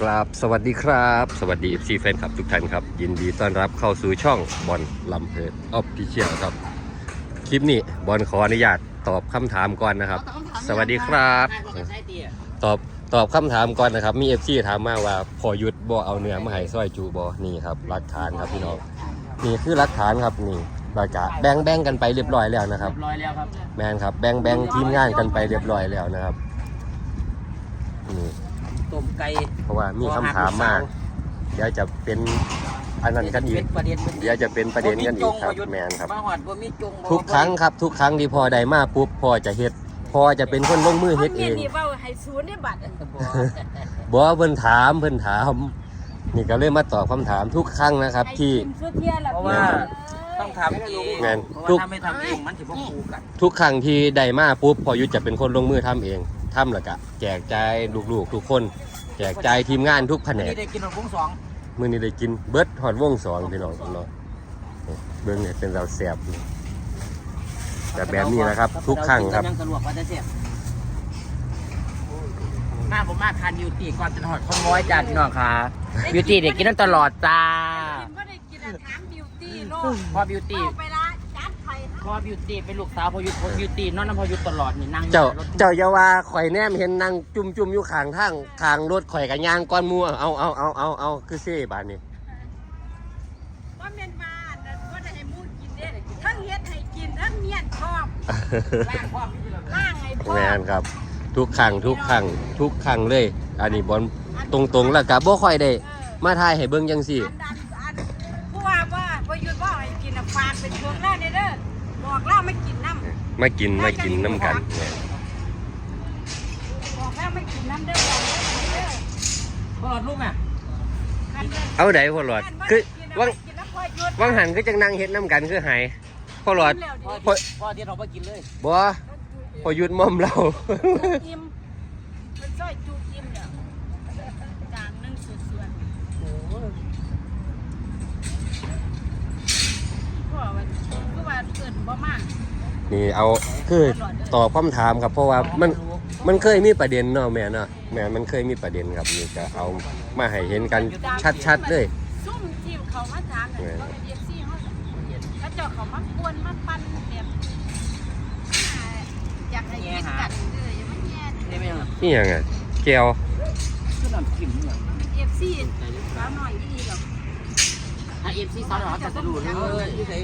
กราบสวัสดีครับ สวัสดี FC แฟนคลับทุกท่านครับ ยินดีต้อนรับเข้าสู่ช่องบอลลำเพลินออฟฟิเชียลครับ คลิปนี้บอลขออนุญาตตอบคำถามก่อนนะครับ สวัสดีครับ ตอบตอบคำถามก่อนนะครับ มี FC ถามมาว่าพอหยุดบ่เอาเนื้อมาให้ซอยจูบ่นี่ครับหลักฐานครับพี่น้องนี่คือหลักฐานครับนี่เราจะแบ่งแบ่งกันไปเรียบร้อยแล้วนะครับ ร้อยแล้วครับ แมนครับแบ่งแบ่งทีมงานกันไปเรียบร้อยแล้วนะครับนี่ ต้มไก่เพราะว่ามีคำถามมาก เดี๋ยวจะเป็นอันนั้นกันอีกเป็นประเด็นเดี๋ยวจะเป็นประเด็นกันอีกครับแมนครับ มาหอดบ่มีจงบ่ทุกครั้งครับ ทุกครั้งที่พอได้มาปุ๊บพอจะเฮ็ดพอจะเป็นคนลงมือเฮ็ดเองนี่ว่าให้ศูนย์ได้บัตรบ่บ่เพิ่นถามเพิ่นถามนี่ก็เลยมาตอบคำถามทุกครั้งนะครับ ที่ให้กินสุดเทียละเพราะว่าต้องทำเองแม่นเพราะทุกว่าถ้าไม่ทำเองมันสิบ่คู่กัน ทุกครั้งที่ได้มาปุ๊บพอยุทธจะเป็นคนลงมือทำเอง ทำแล้วก็แจกจ่ายลูกๆทุกคน แจกจ่ายทีมงานทุกแผนนี่กได้กินรถวงสองมื้อนี้ได้กินเบิดฮอดวงสองพี่น้องเนาะเบิ่งเนี่ยเป็นเราแซ่บนี่แต่แบบนี้นะครับทุกครั้งครับยังสะดวกว่าจะเสียมาผมมาทานบิวตี้ก่อนจะหอดคนร้อยจานพี่น้องค่ะบิวตี้เด็กกินนั่นตลอดจ้ากินก็ได้กินอะถามบิวตี้โลกพ่อบิวตี้ เอาไปละจัดไข่ พ่อบิวตี้เป็นลูกสาวพ่อยุทธพ่อบิวตี้นอนน้ำพ่อยุทธตลอดนี่นั่งอยู่เจ้าในรถเจ้าอย่าว่าข่อยแนมเห็นนั่งจุ่มจุ่มๆอยู่ข้างทางข้างรถข่อยกับยางก้อนหมัวเอาเอาเอาเอาเอาคือเซ่บานนี้ว่าเมียนมาแต่ว่าได้ให้มูดกินเด้ทั้งเฮ็ดให้กินทั้งเมียนชอบล่างไอ้พ่อแมนครับ ทุกครั้งทุกครั้งทุกครั้งเลย อันนี้บอลตรงๆแล้วกับบ่ค่อยได้ เออมาทายให้เบิ่งจังซี่ อันดั มากินมากินน้ำกันแหม่บอกแล้วไม่กินน้ำเด้อบอกแล้วไม่กินเด้อพ่อลูกอะคันเด้อเอาไดพ่อหลอดคือวังกินแล้วพอหยุดวังหันก็จังนั่งเฮ็ดน้ำกันคือหายพ่อหลอดพ่อพ่อพ่อเดียวเราไปกินเลยบ่พอหยุดม่อมเราอิ่มเป็นซอยจูอิ่มเด้อจานหนึงส่วนๆพ่อว่าคือว่าเกินบ่มาก นี่เอาคือตอบคำถามครับ เพราะว่ามันมันเคยมีประเด็นเนาะแม่เนาะแม่มันเคยมีประเด็นครับนี่ก็เอามาให้เห็นกันชัดๆเลยซุ่มที่เขามาถามเนี่ยเขาเป็นเอฟซีเขาเขาเจ้าเขามากวนมาปั่นแบบอ่าอยากให้คิดกันเอออย่ามาแย่ได้ไหมยังนี่ยังไงแก้วคือน้ำจิ้มเนี่ยเป็นเอฟซีสาวหน่อยดีหรอก ถ้าเอฟซีซอสเราจะรู้เลยที่ไหน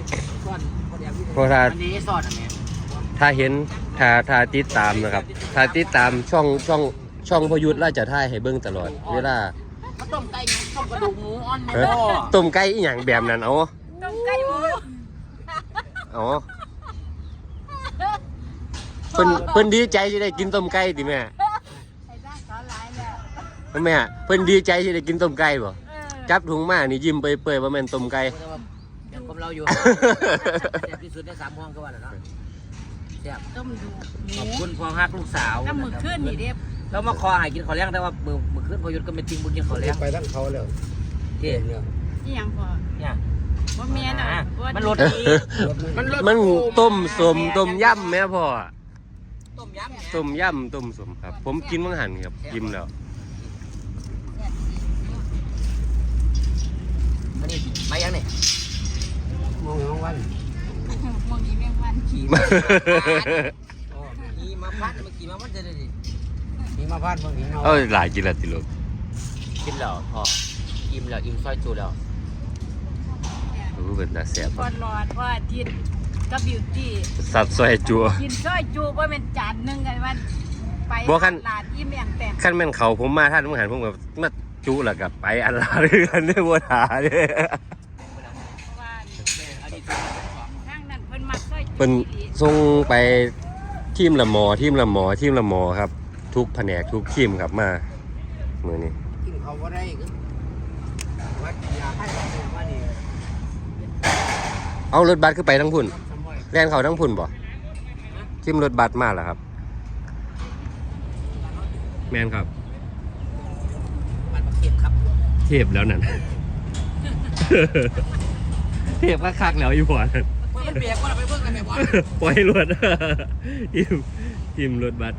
ก้อนพ่อเดียวที่ไหนเพราะถ้าอันนี้ซอสอันนี้ถ้าเห็นถ้าถ้าติดตามนะครับ ถ้าติดตามช่องช่องช่องพยุทธ์ราชท่ายให้เบิ่งตลอด เวลาข้าวต้มไก่ต้มกระดูกหมูอ่อนหมูเอ้อต้มไก่อีหยังแบบนั้นเอาต้มไก่หมูเอาเพิ่นเพิ่นดีใจที่ได้กินต้มไก่ติแม่ไอ้ด้านสาวหลายแล้วแม่เพิ่นดีใจที่ได้กินต้มไก่บ่เออ จับถุงมานี่ยิ้มเปื่อยๆว่าแม่นต้มไก่ ยังกับเราอยู่เจ็บที่สุดในสามห้องก็ว่าแล้วเนาะเจ็บต้มดูหขอบมูคุณพ่อฮักลูกสาวถ้ามือขึ้นนี่เด้แล้วมาคอหายกินข้าวแรงแต่ว่ามือมือขึ้นพอยุทธก็ไม่ทิ้งบุญกินข้าวแรงไปทั้งเขาแล้วเจ๊เนี่ยที่ยังพอเนี่ยว่าเมียน่ะว่ามันรสดีมันรสมันต้มสมต้มยำแม่พ่อต้มยำเนี่ยต้มยำต้มสมครับ ผมกินมังหันครับกินแล้ว นนี่มายังเนี่ยมองน้องวันมองอีแมงวันขี่มาขี่มาพัดมาขี่มาพัดจะได้ดิมีมาพาดเมืองหินเอาเอ้ยหลายกินแล้วติลูกกินแล้วพออิ่มแล้วอิ่มซอยจูแล้วรู้เป็นตาแซ่บก่อนรอดว่าอาทิตย์กับบิวตี้สัตว์ซอยจัวกินซอยจูว่าเป็นจานหนึ่งไงวันไปบ่คันตลาดอิ่มอย่างแต่งขั้นแม่นเขาผมมาท่านมังหันผมแบบมา จุแล้วกับไปอันลาเรือนได้บัวถาเด้อเพราะว่าทางนั้นเพิ่นมักซอยจูเป็นดีส่งไปทีมละหมอทีมละหมอทีมละหมอครับ ทุกแผนกทุกทีมครับมามือนี้กินเขาก็ได้ก็วัดยาให้เขาว่านี่เอารถบัสขึ้นไปทั้งพุ่นสมัยแล่นเขาทั้งพุ่นบ่ทีมรถบัสมาแล้วครับ แมนครับมันมา เข็มครับเทพแล้วนั่น เทพก็คักแล้วอยู่บ่นั่นมันเปียกว่าเราไปเบิ่งกันแม่บอลปล่อยรถทีมทีมรถบัส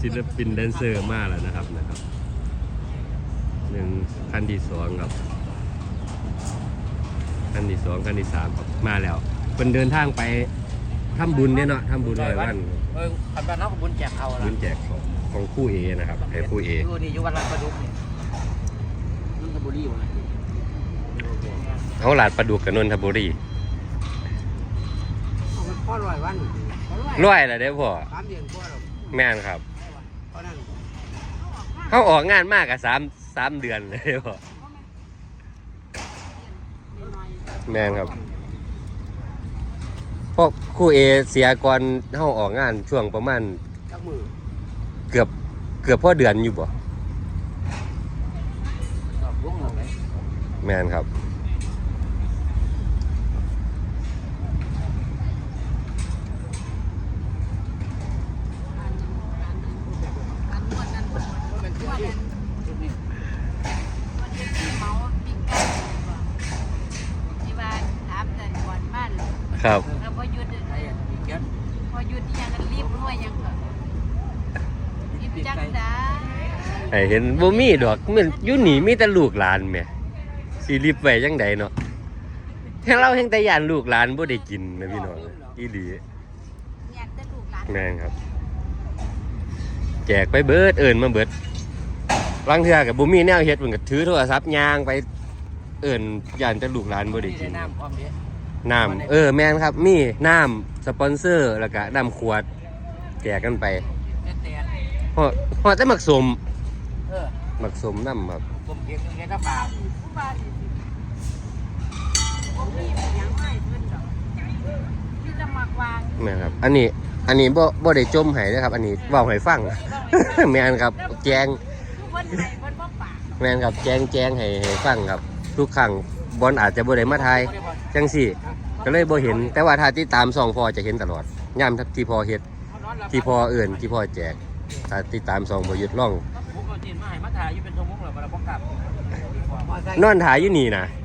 ศิลปินแดนเซอร์มาแล้วนะครับนะครับหนึ่งคันที่สองครับคันที่สองคันที่สามครับมาแล้วเป็นเดินทางไปทำบุญเนี่ยเนาะทำบุญร้อยวันเออขันบ้านน้องกับบุญแจกเขาบุละญแจกของของคู่เอนะครับไอ้คู่เออยู่นี่อยู่วัดลาดประดุกนี่นนท บุรีวะเขาหลาดประดุกกับนนทบุรีเอามันพ่อร้อยวันร้อยแล้วเด้อพ่อสามเดือนกว่าหรอกแม่นครับเพราะนั้นเขาออกงานมากกับสามสามเดือนเลยพ่อแม่นครับพวกคู่เอเสียก่อนเขาออกงานช่วงประมาณ จักมือเกือบเกือบพ่อเดือนอยู่บ่ ชอบวงเลย แม่นครับอันวันนั้นวันนั้นวันนั้นชุดนี้วันที่เมาปิ้งไก่ที่บ้านถามแต่ก่อนบ้านครับแล้วพอหยุดไอ้อะมีแก๊สพอหยุดยังรีบรวยยังเหรอรีบจังได้ไอเห็นบ่มีดอกมันอยู่นี่มีแต่ลูกหลานแหม่ สิรีบไว้จังใดเนาะแค่เราแห่งแต่ยานลูกหลานบ่ได้กินนะพี่น้องอีหลีอยากจะลูกหลานแม่นครับ แจกไปเบิดเอิ้นมาเบิดลางเทื่อก็บ่มีแนวเฮ็ดเพิ่นก็ถือโทรศัพท์ย่างไปเอิ้นยานแต่ลูกหลานบ่ได้ที่กิได้นน้ำความเดียวน้ำเออแม่นครับมีน้ำสปอนเซอร์แล้วก็น้ำขวด แจกกันไปเด็ดเด็ดฮอดฮอดแต่หมักสมเออหมักสมน้ำครับผมเก็บเงินกระเป๋าผู้ บ้านผมมีอย่างไม่เพื่อนดอกที่จะมาวางแม่นครับ อันนี้ อันนี้บ่บ่ได้จมให้นะครับ อันนี้เว้าให้ฟัง แม่นครับ แจงทุกคนไหนคนบ่ปากแม่นครับแจงแจงให้ให้ฟังครับ ทุกครั้งบอลอาจจะบ่ได้มาทายจังสี่ ก็เลยบ่เห็น แต่ว่าถ้าติดตามส่องพอจะเห็นตลอดย่ามที่พอเฮ็ดที่พอเอื่นที่พอแจกถ้าติดตามส่องบ่หยุดล่อง ผมก็จีนมาให้มาถ่ายอยู่เป็นสมุกเหรอมาแล้วพอกลับมอไซค์นอนถ่ายอยู่นี่นะอืม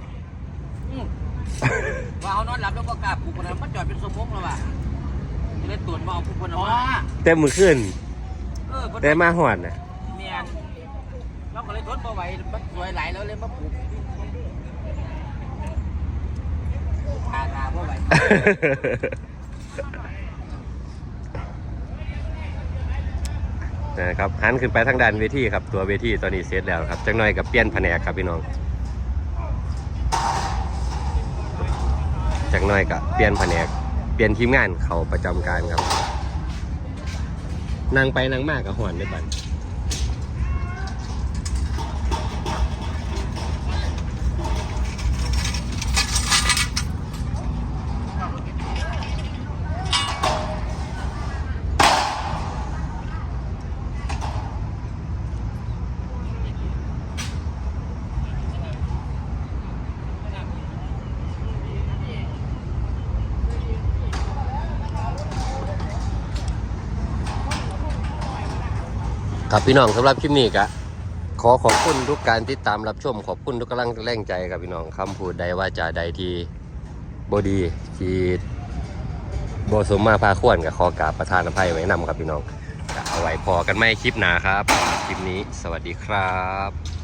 ว่าเขานอนหลับแล้วก็กลับกูคนนั้นมาจอดเป็นสมุกแล้วว่ะจะได้ตรวจมาเอาผู้คนออกมาแต่มื้อคืนเออเพิ่นแต่มาฮอดน่ะเมียนเราก็เลยทนบ่ไหวมันสวยหลายแล้วเลยมาปลูกทาทาบ่ไหวนะครับหันขึ้นไปทางด้านเวทีครับตัวเวทีตอนนี้เสร็จแล้วครับจังหน่อยกับเปลี่ยนแผนกครับพี่น้อง จากน้อยกับเปลี่ยนแผนก เปลี่ยนทีมงานเขาประจำการครับ นั่งไปนั่งมากกับหอนได้ปัน ครับพี่น้องสำหรับคลิปนี้กะขอขอบคุณทุกการติดตามรับชมขอบคุณทุกกำลังแรงใจครับพี่น้องคำพูดใดว่าจะใดที่บดีที่บสมมาพาขวนกับขอกราบประธานอภัยไว้นำครับพี่น้องเอาไว้พอกันไม่คลิปหนาครับ คลิปนี้สวัสดีครับ